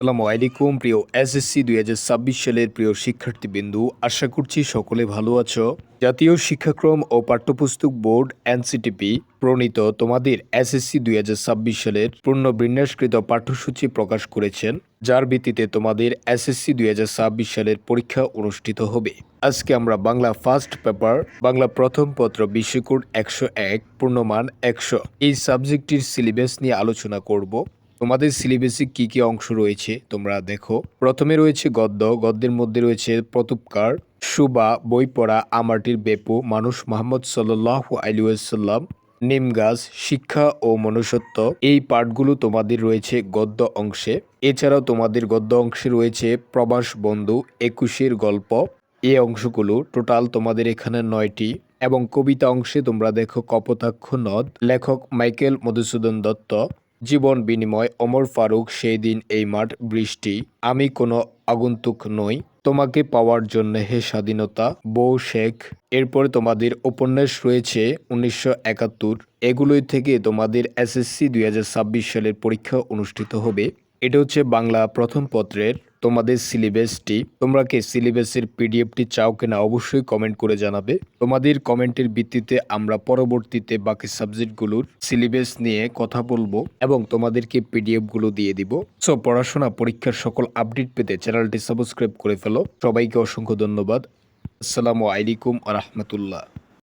আসসালামু আলাইকুম। প্রিয় এসএসসি দুই হাজার ছাব্বিশ সালের প্রিয় শিক্ষার্থীবৃন্দু, আশা করছি সকলে ভালো আছো। জাতীয় শিক্ষাক্রম ও পাঠ্যপুস্তক বোর্ড এনসিটিপি প্রণীত তোমাদের এসএসসি দুই হাজার ছাব্বিশ সালের পূর্ণ বিন্যাসকৃত পাঠ্যসূচি প্রকাশ করেছেন। যার ভিত্তিতে তোমাদের এসএসসি দুই হাজার ছাব্বিশ সালের পরীক্ষা অনুষ্ঠিত হবে। আজকে আমরা বাংলা ফার্স্ট পেপার বাংলা প্রথম পত্র বিশ্বকোড একশো এক, পূর্ণমান একশো। এই সাবজেক্টটির সিলেবাস নিয়ে আলোচনা করব। তোমাদের সিলেবাসে কি কি অংশ রয়েছে তোমরা দেখো। প্রথমে রয়েছে গদ্য, গদ্যের মধ্যে রয়েছে প্রতুপকার, সুবা বই পড়া আমাটির বেপু, মানুষ মোহাম্মদ সাল্লাহ আলিউসাল্লাম নিম গাছ শিক্ষা ও মনুষ্যত্ব। এই পাঠগুলো তোমাদের রয়েছে গদ্য অংশে। এছাড়াও তোমাদের গদ্য অংশে রয়েছে প্রবাস বন্ধু, একুশের গল্প। এই অংশগুলো টোটাল তোমাদের এখানে নয়টি এবং কবিতা অংশে তোমরা দেখো কপোতাক্ষ নদ, লেখক মাইকেল মধুসূদন দত্ত। জীবন বিনিময় অমর ফারুক সেই দিন এই মাঠ বৃষ্টি। আমি কোনো আগন্তুক নই। তোমাকে পাওয়ার জন্য হে স্বাধীনতা, বউ শেখ। এরপরে তোমাদের উপন্যাস রয়েছে উনিশশো একাত্তর। এগুলোই থেকে তোমাদের এসএসসি দুই হাজার ছাব্বিশ সালের পরীক্ষা অনুষ্ঠিত হবে। এটা হচ্ছে বাংলা প্রথম পত্রের তোমাদের সিলেবাসটি তোমরা কি সিলেবাসের পিডিএফটি চাও কিনা অবশ্যই কমেন্ট করে জানাবে। তোমাদের কমেন্টের ভিত্তিতে আমরা পরবর্তীতে বাকি সাবজেক্টগুলোর সিলেবাস নিয়ে কথা বলব এবং তোমাদেরকে পিডিএফগুলো দিয়ে দিব। সো পড়াশোনা, পরীক্ষার সকল আপডেট পেতে চ্যানেলটি সাবস্ক্রাইব করে ফেলো। সবাইকে অসংখ্য ধন্যবাদ। আসসালামু আলাইকুম আ রহমতুল্লাহ।